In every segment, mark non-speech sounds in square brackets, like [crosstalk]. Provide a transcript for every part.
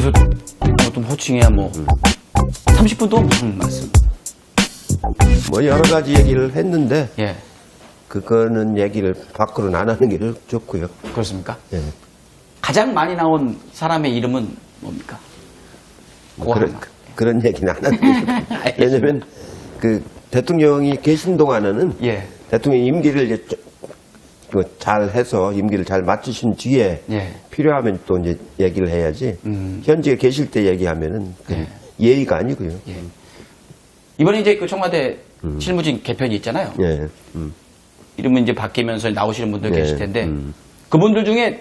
그래서 어떤 호칭이야 뭐 30분도 무슨 말씀? 뭐 여러 가지 얘기를 했는데 예, 그거는 얘기를 밖으로는 안 하는 게 좋고요. 그렇습니까? 예. 가장 많이 나온 사람의 이름은 뭡니까? 그거 그런, 하나. 그런 얘기는 안 하는 게 좋고요. 왜냐면 그 대통령이 계신 동안에는 예, 대통령 임기를 이제 좀- 그 잘 해서 임기를 잘 마치신 뒤에 예. 필요하면 또 이제 얘기를 해야지 음. 현직에 계실 때 얘기하면은 그 예. 예의가 아니고요. 예. 이번에 이제 그 청와대 실무진 개편이 있잖아요. 예. 음. 이름은 이제 바뀌면서 나오시는 분들 네, 계실 텐데 음. 그분들 중에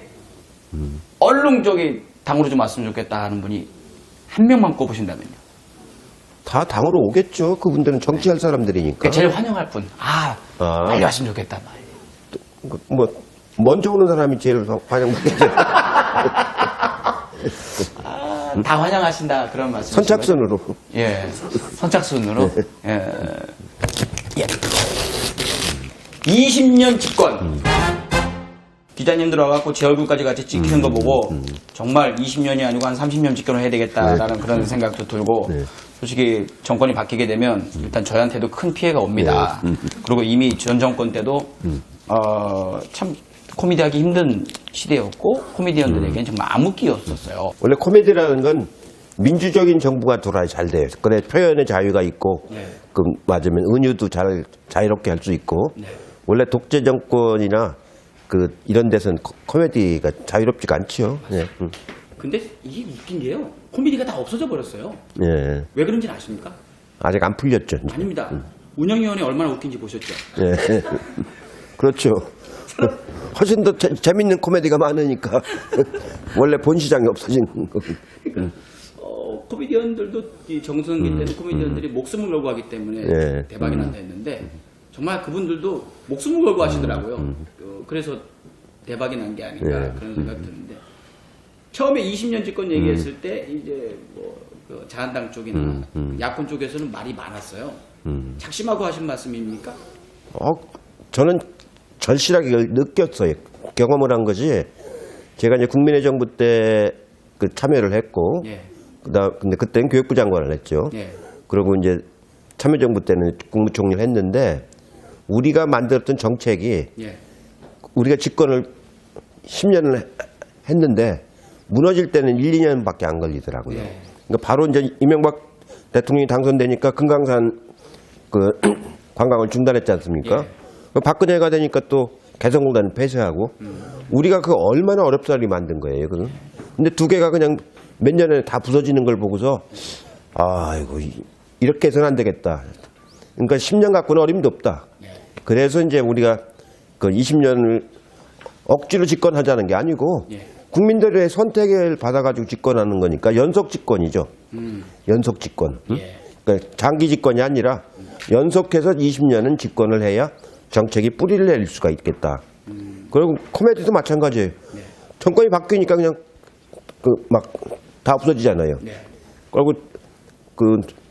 얼른 저기 당으로 좀 왔으면 좋겠다 하는 분이 한 명만 꼽으신다면요. 다 당으로 오겠죠. 그분들은 정치할 사람들이니까. 그 제일 환영할 분. 아, 아. 빨리 왔으면 좋겠다. 말. 그뭐 먼저 오는 사람이 제일 환영받겠죠. [laughs] 아, 다 환영하신다 그런 말씀. 선착순으로. 예, 선착순으로. 예. 예. 20년 집권. 기자님들 와갖고 제 얼굴까지 같이 찍히는 거 보고 정말 20년이 아니고 한 30년 집권을 해야 되겠다라는 그런 생각도 들고 네. 솔직히 정권이 바뀌게 되면 일단 저희한테도 큰 피해가 옵니다. 그리고 이미 전 정권 때도 어, 참 코미디하기 힘든 시대였고 코미디언들에게는 정말 암흑기였었어요. 원래 코미디라는 건 민주적인 정부가 돌아야 잘 돼요. 그래 표현의 자유가 있고, 네. 그 맞으면 은유도 잘 자유롭게 할 수 있고, 네. 원래 독재 정권이나 그 이런 데서는 코- 코미디가 자유롭지가 않지요. 예. 음. 근데 이게 웃긴 게요. 코미디가 다 없어져 버렸어요. 예. 왜 그런지 아십니까? 아직 안 풀렸죠. 이제. 아닙니다. 운영위원회 얼마나 웃긴지 보셨죠? 예. [laughs] 그렇죠. 훨씬 더 재, 재밌는 코미디가 많으니까 [laughs] 원래 본 시장이 없어진 거. 어, 코미디언들도 이 정성기 때는 코미디언들이 목숨을 걸고 하기 때문에 예. 대박이 난다 했는데 정말 그분들도 목숨을 걸고 하시더라고요. 어, 그래서 대박이 난 게 아닌가 예. 그런 생각이 드는데 처음에 20년 집권 얘기했을 때 이제 뭐 그 자한당 쪽이나 야권 쪽에서는 말이 많았어요. 작심하고 하신 말씀입니까? 어, 저는 절실하게 느꼈어요. 경험을 한 거지. 제가 이제 국민의 정부 때 그 참여를 했고, 예. 그다 근데 그때는 교육부 장관을 했죠. 예. 그리고 이제 참여정부 때는 국무총리를 했는데 우리가 만들었던 정책이 예. 우리가 집권을 10년을 했는데 무너질 때는 1, 2년밖에 안 걸리더라고요. 예. 그러니까 바로 이제 이명박 대통령이 당선되니까 금강산 그 [clears throat] 관광을 중단했지 않습니까? 예. 그 박근혜가 되니까 또 개성공단을 폐쇄하고 우리가 그 얼마나 어렵사리 만든 거예요. 그 근데 두 개가 그냥 몇 년에 다 부서지는 걸 보고서 아이고 이- 이렇게 해서는 안 되겠다. 그러니까 10년 갖고는 어림도 없다. 그래서 이제 우리가 그 20년을 억지로 집권하자는 게 아니고 예. 국민들의 선택을 받아가지고 집권하는 거니까 연속 집권이죠. 연속 집권. 응? 예. 그러니까 장기 집권이 아니라 연속해서 20년은 집권을 해야 정책이 뿌리를 내릴 수가 있겠다. 그리고 코미디도 마찬가지예요. 정권이 바뀌니까 그냥 그 막 다 없어지잖아요. 네. 그리고 그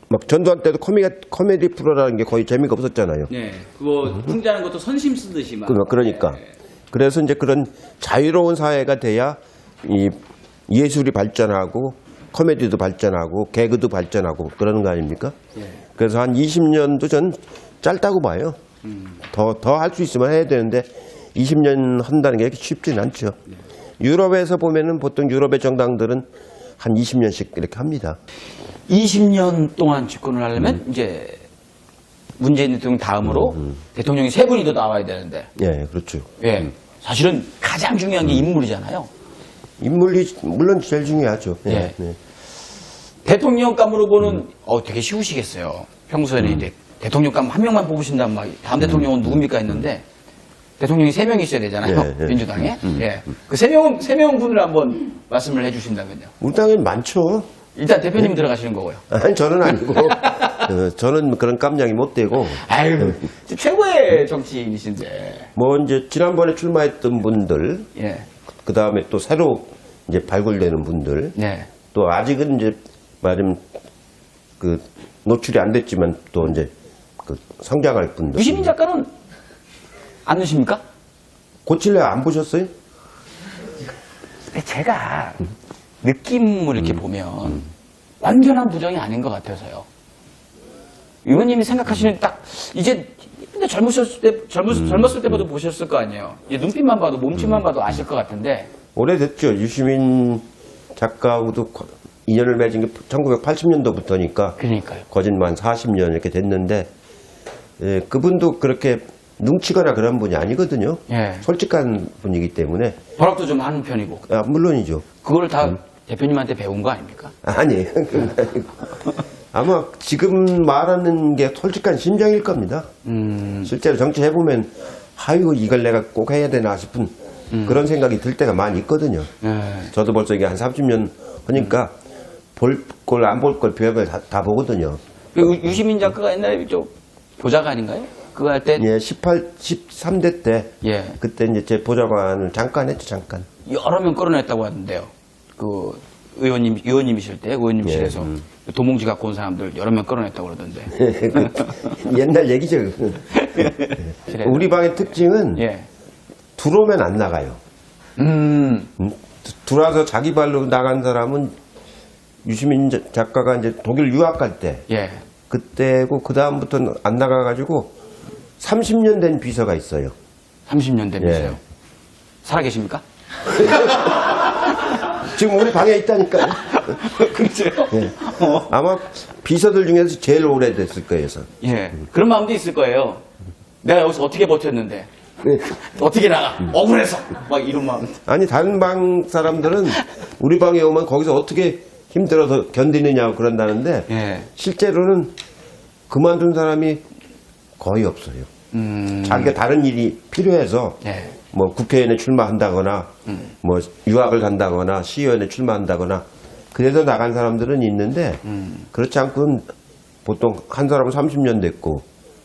막 전두환 때도 코미디, 코미디 프로라는 게 거의 재미가 없었잖아요. 네. 그거 풍자하는 것도 선심 쓰듯이 막. 그- 그러니까. 그래서 이제 그런 자유로운 사회가 돼야 이 예술이 발전하고 코미디도 발전하고 개그도 발전하고 그러는 거 아닙니까? 예. 그래서 한 20년도 전 짧다고 봐요. 더, 더 할 수 있으면 해야 되는데 20년 한다는 게 쉽지는 않죠. 유럽에서 보면은 보통 유럽의 정당들은 한 20년씩 이렇게 합니다. 20년 동안 집권을 하려면 이제 문재인 대통령 다음으로 대통령이 세 분이 더 나와야 되는데 예, 그렇죠. 예 사실은 가장 중요한 게 인물이잖아요. 인물이 물론 제일 중요하죠. 예, 예. 네. 대통령감으로 보는 어 되게 쉬우시겠어요. 평소에는 이제 대통령 감 한 명만 뽑으신다면 막 다음 대통령은 누굽니까 했는데 대통령이 세명 있어야 되잖아요. 예, 예. 민주당에. 예. 그 세 명 세 명 분을 한번 말씀을 해 주신다면요. 우리 당엔 많죠. 일단 대표님 들어가시는 거고요. [laughs] 아니 저는 아니고 [laughs] 어, 저는 그런 깜냥이 못 되고 아유 최고의 정치인이신데. 뭐 이제 지난번에 출마했던 분들 예. 그 다음에 또 새로 이제 발굴되는 분들 네. 또 아직은 이제 말하면 그 노출이 안 됐지만 또 이제 그 성장할 분들 유시민 작가는 안 넣으십니까? 고칠래 안 보셨어요? 제가 느낌을 이렇게 보면 완전한 부정이 아닌 것 같아서요. 의원님이 생각하시는 딱 이제 근데 젊으셨을 때 젊었, 젊었을 때부터 보셨을 거 아니에요. 이 눈빛만 봐도 몸짓만 봐도 아실 것 같은데 오래됐죠. 유시민 작가하고도 거- 인연을 맺은 게 1980년도부터니까 그러니까요. 거짓말 40년 이렇게 됐는데 예, 그분도 그렇게 눈치거나 그런 분이 아니거든요. 예. 솔직한 분이기 때문에 버럭도 좀 하는 편이고 아, 물론이죠. 그걸 다 대표님한테 배운 거 아닙니까? [laughs] 아니고. 아마 지금 말하는 게 솔직한 심정일 겁니다. 음, 실제로 정치해보면 아이고 이걸 내가 꼭 해야 되나 싶은 그런 생각이 들 때가 많이 있거든요. 예. 저도 벌써 이게 한 30년 하니까 볼 걸 안 볼걸 별걸 다, 다 보거든요. 그 유- 유시민 작가가 옛날에 저 보좌관인가요? 그거 할 때 예, 18, 13대 때 예. 그때 이제 제 보좌관을 잠깐 했죠, 잠깐. 여러 명 끌어냈다고 하던데요. 그 의원님 의원님이실 때 의원님실에서 예, 도몽지 갖고 온 사람들 여러 명 끌어냈다고 그러던데. 그 [laughs] 옛날 얘기죠. 그건. [laughs] 그래요? 우리 방의 특징은 예. 들어오면 안 나가요. 음. 음, 드- 들어와서 자기 발로 나간 사람은 유시민 자- 작가가 이제 독일 유학 갈 때 예. 그때고 그 다음부터는 안 나가가지고 30년 된 비서가 있어요. 30년 되면서요. 예. 살아계십니까? [laughs] 지금 우리 방에 있다니까요. [laughs] 그렇죠. 예. 아마 비서들 중에서 제일 오래됐을 거예요. 그래서. 예. 그런 마음도 있을 거예요. 내가 여기서 어떻게 버텼는데. 어떻게 나가? 억울해서. 막 이런 마음. 아니 다른 방 사람들은 우리 방에 오면 거기서 어떻게 힘들어서 견디느냐고 그런다는데 예. 실제로는 그만둔 사람이 거의 없어요. 음. 자기가 다른 일이 필요해서 예. 뭐 국회의원에 출마한다거나 뭐 유학을 간다거나 시의원에 출마한다거나 그래서 나간 사람들은 있는데 그렇지 않고는 보통 한 사람은 30년 됐고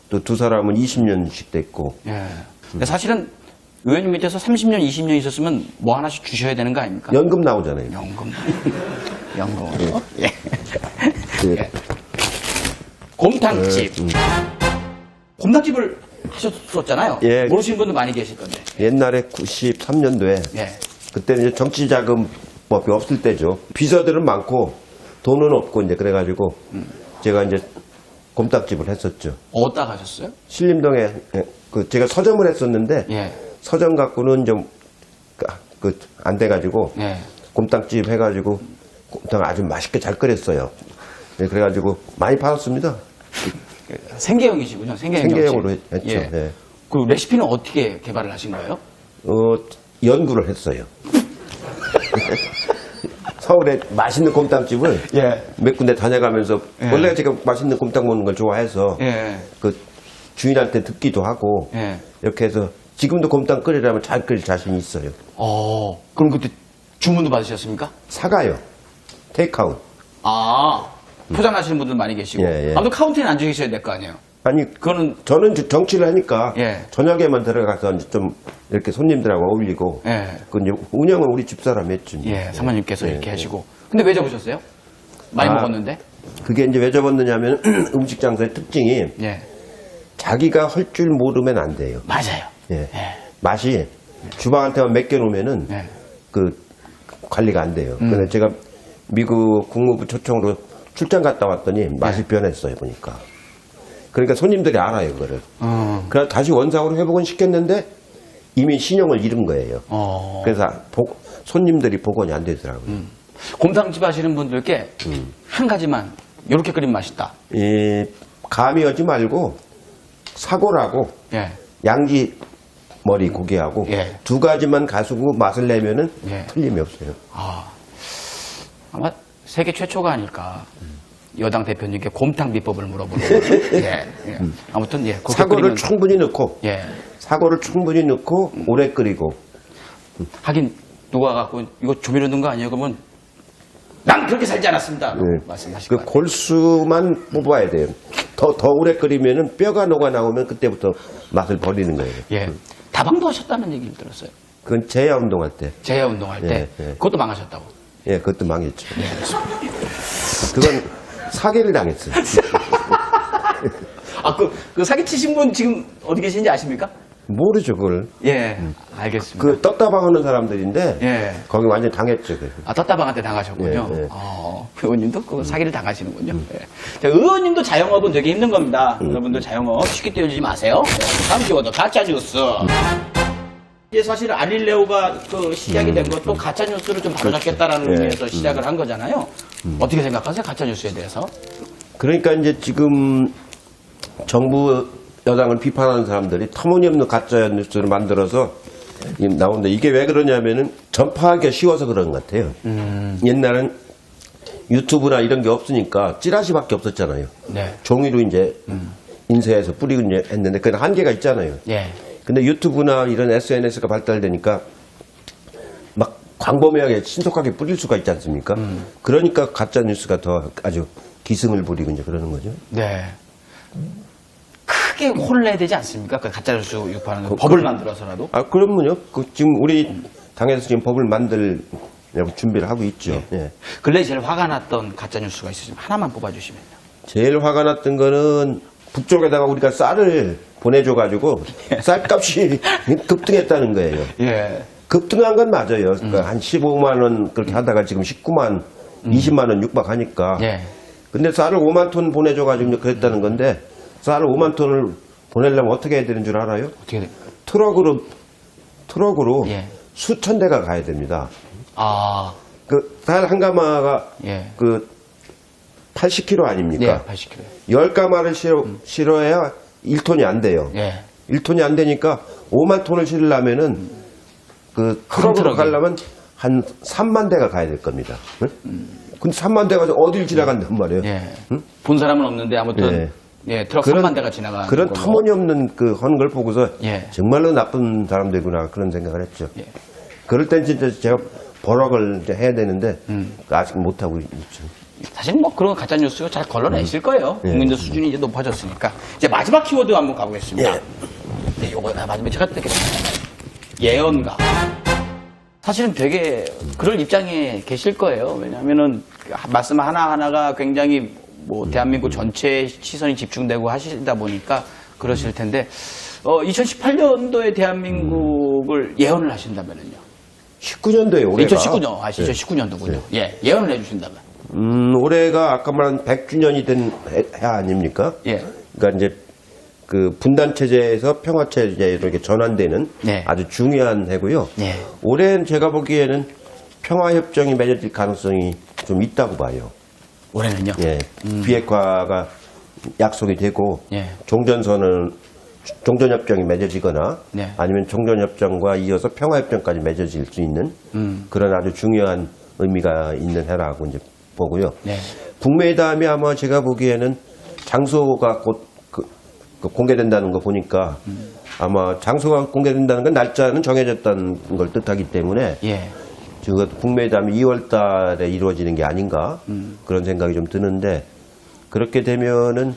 또 두 사람은 20년씩 됐고 예. 사실은 의원님 밑에서 30년, 20년 있었으면 뭐 하나씩 주셔야 되는 거 아닙니까? 연금 나오잖아요. 연금. [laughs] 연금. 예. 예. 곰탕집. 곰탕집을 하셨었잖아요. 예. 모르시는 분도 많이 계실 건데. 옛날에 93년도에 예. 그때는 이제 정치 자금 뭐 없을 때죠. 비서들은 많고 돈은 없고 이제 그래가지고 제가 이제 곰탕집을 했었죠. 어디다 가셨어요? 신림동에 예, 그 제가 서점을 했었는데 예. 서점 갖고는 좀 그 안 돼가지고 예. 곰탕집 해가지고 곰탕 아주 맛있게 잘 끓였어요. 네, 그래가지고 많이 팔았습니다. 생계형이시군요. 생계형. 생계형으로 정치. 했죠. 예. 예. 그 레시피는 어떻게 개발을 하신 거예요? 어, 연구를 했어요. [laughs] 서울에 맛있는 곰탕집을 예. 몇 군데 다녀가면서 예. 원래 제가 맛있는 곰탕 먹는 걸 좋아해서 예. 그 주인한테 듣기도 하고 예. 이렇게 해서 지금도 곰탕 끓이라면 잘 끓일 자신이 있어요. 어. 그럼 그때 주문도 받으셨습니까? 사가요. 테이크아웃. 아. 포장하시는 분들 많이 계시고. 예, 예. 아무튼 카운터에 앉아 계셔야 될 거 아니에요. 아니 그거는 저는 주- 정치를 하니까 예. 저녁에만 들어가서 이제 좀 이렇게 손님들하고 어울리고 예. 그 이제 운영은 우리 집사람 했죠. 예, 사모님께서 예, 이렇게 예. 하시고. 근데 왜 접으셨어요? 많이 아. 먹었는데? 그게 이제 왜 접었느냐면 [clears throat] 음식 장사의 특징이 예. 자기가 할 줄 모르면 안 돼요. 맞아요. 예. 예. 맛이 주방한테만 맡겨놓으면은 예. 그 관리가 안 돼요. 음. 그래서 제가 미국 국무부 초청으로 출장 갔다 왔더니 맛이 네. 변했어요 보니까. 그러니까 손님들이 알아요 그거를. 어. 그래서 다시 원상으로 회복은 시켰는데 이미 신용을 잃은 거예요. 어. 그래서 복- 손님들이 복원이 안 되더라고요. 음. 곰탕집 하시는 분들께 음. 한 가지만 이렇게 끓이면 맛있다. 이 감이 오지 말고 사고라고 예. 양지 머리 고기하고 예. 두 가지만 가수고 맛을 내면은 예. 틀림이 없어요. 아. 아마 세계 최초가 아닐까. 여당 대표님께 곰탕 비법을 물어보는. [laughs] 예. 예. 아무튼 예. 그렇게 사고를 끓이면- 충분히 넣고 예. 사고를 충분히 넣고 오래 끓이고 하긴 누가 갖고 이거 조미료 넣은 거 아니에요? 그러면 난 그렇게 살지 않았습니다. 네. 말씀하실 그 같아요. 골수만 뽑아야 돼요. 더, 더 오래 끓이면은 뼈가 녹아 나오면 그때부터 맛을 버리는 거예요. 예. 다방도 하셨다는 얘기를 들었어요. 그건 제야 운동할 때. 재야 운동할 때 예, 예. 그것도 망하셨다고. 예, 그것도 망했죠. 그건 사기를 당했어요. 아, 그, 그 사기치신 분 지금 어디 계신지 아십니까? 모르죠 그걸. 예, 알겠습니다. 그 떴다방 하는 사람들인데 예. 거기 완전 당했죠. 그. 아, 떴다방한테 당하셨군요. 예, 예. 어, 의원님도 그 사기를 당하시는군요. 예. 자, 의원님도 자영업은 되게 힘든 겁니다. 여러분들 자영업 쉽게 떼어주지 마세요. 예. 다음 키워드 가짜 뉴스. 이제 사실 아릴레오가 그 시작이 된 것도 가짜 뉴스를 좀 바로잡겠다라는 예. 의미에서 시작을 한 거잖아요. 어떻게 생각하세요? 가짜 뉴스에 대해서? 그러니까 이제 지금 정부 여당을 비판하는 사람들이 터무니없는 가짜 뉴스를 만들어서 지금 나오는데 이게 왜 그러냐면은 전파하기가 쉬워서 그런 것 같아요. 옛날엔 유튜브나 이런 게 없으니까 찌라시밖에 없었잖아요. 네. 종이로 이제 인쇄해서 뿌리고 이제 했는데 그건 한계가 있잖아요. 예. 근데 유튜브나 이런 SNS가 발달되니까 막 광범위하게 신속하게 뿌릴 수가 있지 않습니까? 그러니까 가짜 뉴스가 더 아주 기승을 부리고 이제 그러는 거죠. 네. 크게 혼내야 되지 않습니까? 그 가짜 뉴스 유포하는 거. 법을 만들어서라도. 아, 그러면요. 그 지금 우리 당에서 지금 법을 만들 준비를 하고 있죠. 예. 근래 제일 화가 났던 가짜 뉴스가 있으시면 하나만 뽑아주시면요. 제일 화가 났던 거는 북쪽에다가 우리가 쌀을 보내줘가지고 쌀값이 [laughs] 급등했다는 거예요. 예. 급등한 건 맞아요. 그러니까 한 15만 원 그렇게 하다가 지금 19만, 20만 원 육박하니까. 예. 근데 쌀을 5만 톤 보내줘가지고 그랬다는 건데 쌀을 5만 톤을 보내려면 어떻게 해야 되는 줄 알아요? 어떻게 됩니까? 트럭으로 트럭으로 예. 수천 대가 가야 됩니다. 아, 그 쌀 한 가마가 예. 그 80kg 네, 아닙니까? 80kg. 열 가마를 실어, 실어야 1톤이 안 돼요. 예. 1톤이 안 되니까 5만 톤을 실으려면은 그큰 트럭으로 트럭이. 가려면 한 3만 대가 가야 될 겁니다. 응? 근데 3만 대가 어딜 지나간단 말이에요. 예. 본 사람은 없는데 아무튼 예, 트럭 3만 대가 지나가는 그런. 터무니없는 그 하는 걸 보고서 예. 정말로 나쁜 사람들구나 그런 생각을 했죠. 예. 그럴 땐 진짜 제가 버럭을 이제 해야 되는데 음. 아직 못 하고 있죠. 사실 뭐 그런 가짜 뉴스 잘 걸러내실 거예요. 예. 국민들 수준이 이제 높아졌으니까. 이제 마지막 키워드 한번 가보겠습니다. 예. 네, 요거 마지막에 제가 듣겠습니다. 예언가. 사실은 되게 그럴 입장에 계실 거예요. 왜냐하면은 말씀 하나 하나가 굉장히 뭐 대한민국 전체에 시선이 집중되고 하시다 보니까 그러실 텐데, 어, 2018년도에 대한민국을 예언을 하신다면은요. 19년도에 올해가 2019년, 아, 2019년도군요. 예, 예언을 해주신다면. 음, 올해가 아까 말한 100주년이 된 해, 해 아닙니까? 예. 그러니까 이제 그 분단 체제에서 평화 체제로 이렇게 전환되는 네. 아주 중요한 해고요. 예. 올해는 제가 보기에는 평화 협정이 맺어질 가능성이 좀 있다고 봐요. 올해는요. 예. 비핵화가 약속이 되고 예. 종전선은 종전협정이 맺어지거나 네. 아니면 종전협정과 이어서 평화협정까지 맺어질 수 있는 음. 그런 아주 중요한 의미가 있는 해라고 이제 보고요. 네. 북미회담이 아마 제가 보기에는 장소가 곧 그- 그 공개된다는 거 보니까 아마 장소가 공개된다는 건 날짜는 정해졌다는 걸 뜻하기 때문에 예. 저 북미회담이 2월 달에 이루어지는 게 아닌가 음. 그런 생각이 좀 드는데 그렇게 되면은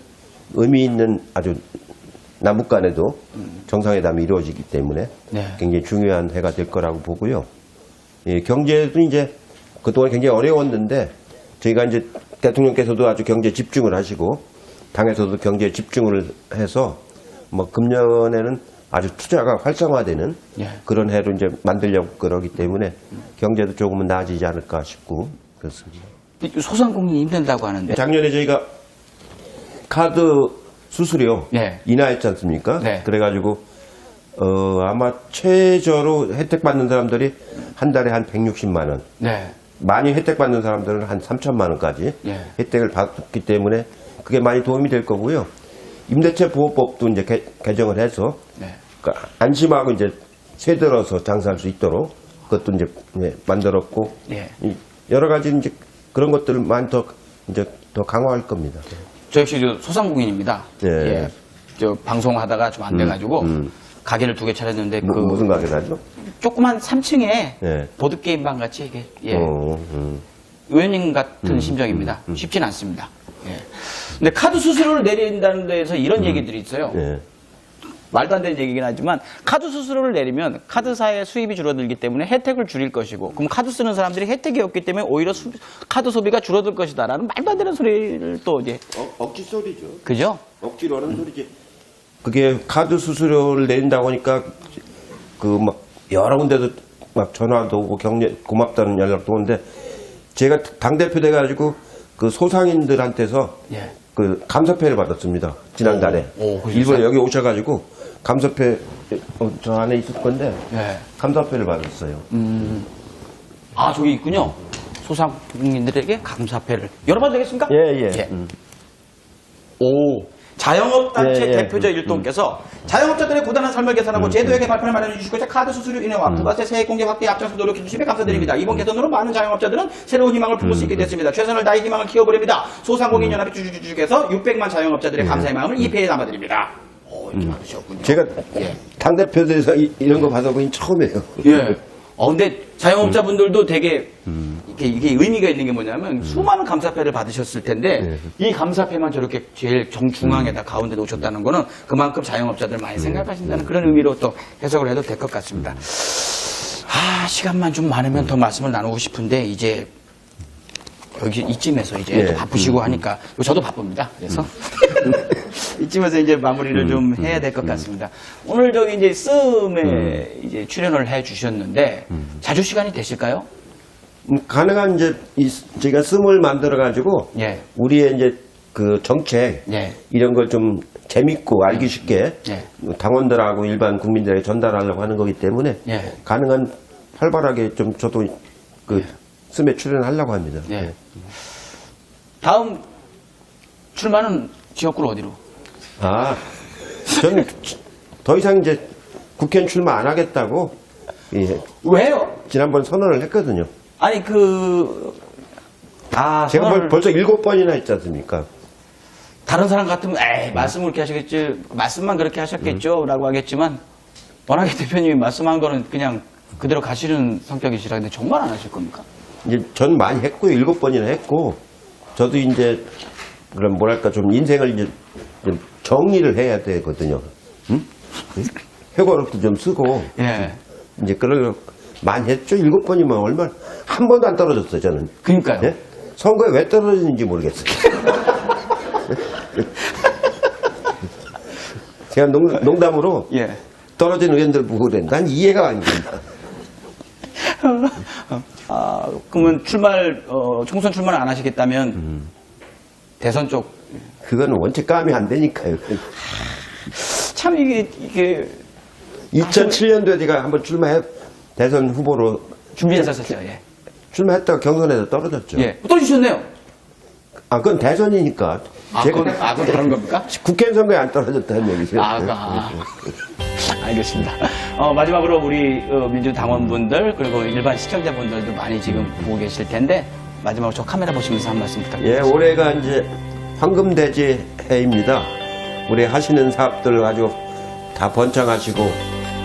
의미 있는 아주 남북 간에도 정상회담이 이루어지기 때문에 음. 네. 굉장히 중요한 해가 될 거라고 보고요. 예, 경제도 이제 그동안 굉장히 어려웠는데 저희가 이제 대통령께서도 아주 경제 집중을 하시고 당에서도 경제 집중을 해서 뭐 금년에는 아주 투자가 활성화되는 예. 그런 해로 이제 만들려고 그러기 때문에 경제도 조금은 나아지지 않을까 싶고 그렇습니다. 소상공인이 힘든다고 하는데. 작년에 저희가 카드 수수료 네. 인하했지 않습니까? 네. 그래가지고 어, 아마 최저로 혜택 받는 사람들이 한 달에 한 160만 원, 네. 많이 혜택 받는 사람들은 한 3천만 원까지 예. 혜택을 받기 때문에 그게 많이 도움이 될 거고요. 임대차 보호법도 이제 개, 개정을 해서 네. 그러니까 안심하고 이제 세 들어서 장사할 수 있도록 그것도 이제 네, 만들었고 예. 이 여러 가지 이제 그런 것들을 많이 더 이제 더 강화할 겁니다. 저 역시 저 소상공인입니다. 예. 예. 저 방송하다가 좀 안 돼가지고 가게를 두 개 차렸는데 뭐, 그 무슨 가게라죠? 조그만 3층에 예. 보드 게임 방 같이 이게 예. 어, 음. 의원님 같은 심정입니다. 쉽진 않습니다. 예. 근데 카드 수수료를 내린다는 데에서 이런 얘기들이 있어요. 예. 말도 안 되는 얘기긴 하지만 카드 수수료를 내리면 카드사의 수입이 줄어들기 때문에 혜택을 줄일 것이고 그럼 카드 쓰는 사람들이 혜택이 없기 때문에 오히려 수- 카드 소비가 줄어들 것이다라는 말도 안 되는 소리를 또 이제 어, 억지 소리죠. 그죠? 억지로 하는 소리지. 그게 카드 수수료를 내린다고 하니까 그 막 여러 군데도 막 전화도 오고 격려 고맙다는 연락도 오는데 제가 당 대표 돼 가지고 그 소상인들한테서 예. 그 감사패를 받았습니다 지난달에 오, 오? 일본에 여기 오셔가지고 감사패 어, 저 안에 있을 건데 예. 감사패를 받았어요. 아, 저기 있군요. 소상공인들에게 감사패를. 열어봐도 되겠습니까? 예, 예. 음. 오. 자영업단체 예, 예. 대표자 일동께서 자영업자들의 고단한 삶을 개선하고 제도에게 발판을 마련해 주시고자 카드 수수료 인하와 부가세 세액 공개 확대에 앞장서 노력해 주시며 감사드립니다. 이번 개선으로 많은 자영업자들은 새로운 희망을 품을 수 있게 됐습니다. 최선을 다해 희망을 키워보렵니다. 소상공인연합회 주주주주께서 600만 자영업자들의 감사의 마음을 이 패에 담아드립니다. 오, 이렇게 받으셨군요. 제가 예. 당 대표 돼서 이, 런 거 받아보긴 처음이에요. 예. 어, 근데 자영업자분들도 되게 이게, 이게 의미가 있는 게 뭐냐면 수많은 감사패를 받으셨을 텐데 이 감사패만 저렇게 제일 정중앙에다 가운데 놓으셨다는 거는 그만큼 자영업자들 많이 생각하신다는 그런 의미로 또 해석을 해도 될 것 같습니다. 아, 시간만 좀 많으면 더 말씀을 나누고 싶은데 이제 여기 이쯤에서 이제 예. 또 바쁘시고 하니까 저도 바쁩니다. 그래서 [laughs] 이쯤에서 이제 마무리를 좀 해야 될 것 같습니다. 오늘 저기 이제 씀에 이제 출연을 해 주셨는데 자주 시간이 되실까요? 음, 가능한 이제 이, 제가 씀을 만들어 가지고 예. 우리의 이제 그 정책 예. 이런 걸 좀 재밌고 알기 쉽게 예. 당원들하고 일반 국민들에게 전달하려고 하는 거기 때문에 예. 가능한 활발하게 좀 저도 그 씀에 출연하려고 합니다. 예. 다음 출마는 지역구로 어디로? 아, 저는 더 이상 이제 국회의원 출마 안 하겠다고 예, 왜요? 지난번 선언을 했거든요. 아니 그 아, 제가 벌, 벌써 일곱 번이나 했지 않습니까? 다른 사람 같으면 에이 말씀을 그렇게 하시겠지 말씀만 그렇게 하셨겠죠라고 하겠지만 워낙에 대표님이 말씀한 거는 그냥 그대로 가시는 성격이시라 근데 정말 안 하실 겁니까? 이제 전 많이 했고요. 일곱 번이나 했고, 저도 이제, 그럼 뭐랄까, 좀 인생을 이제 좀 정리를 해야 되거든요. 응? 응? 회고록도 좀 쓰고, 예. 이제 그러려고 많이 했죠. 일곱 번이면 얼마, 한 번도 안 떨어졌어요, 저는. 그러니까요. 예? 선거에 왜 떨어지는지 모르겠어요. [laughs] 제가 농, 농담으로 예. 떨어진 의원들 보고 그래. 난 이해가 안 됩니다. [laughs] 아, 그러면 출마를 어, 총선 출마를 안 하시겠다면 대선 쪽 그거는 원체 까면 안 되니까요. 참 이게 이게 2007년도에 제가 한번 출마해 대선 후보로 준비했었었죠. 예. 출마했다가 경선에서 떨어졌죠. 예. 또 주셨네요. 아 그건 대선이니까. 아, 그건, 아, 그건 다른 겁니까? 국회의원 선거에 안 떨어졌다는 얘기죠. 아, 아. 알겠습니다. 어, 마지막으로 우리 어, 민주 당원분들 그리고 일반 시청자분들도 많이 지금 보고 계실 텐데 마지막으로 저 카메라 보시면서 한 말씀 예, 부탁드립니다. 올해가 이제 황금돼지 해입니다. 올해 하시는 사업들 아주 다 번창하시고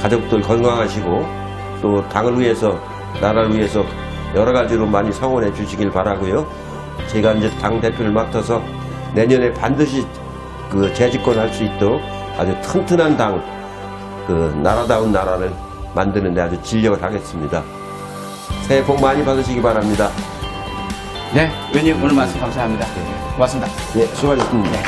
가족들 건강하시고 또 당을 위해서 나라를 위해서 여러 가지로 많이 성원해 주시길 바라고요. 제가 이제 당 대표를 맡아서 내년에 반드시 그 재집권할 수 있도록 아주 튼튼한 당, 그 나라다운 나라를 만드는데 아주 진력을 하겠습니다. 새해 복 많이 받으시기 바랍니다. 네, 의원님 오늘 말씀 감사합니다. 고맙습니다. 예, 수고하셨습니다.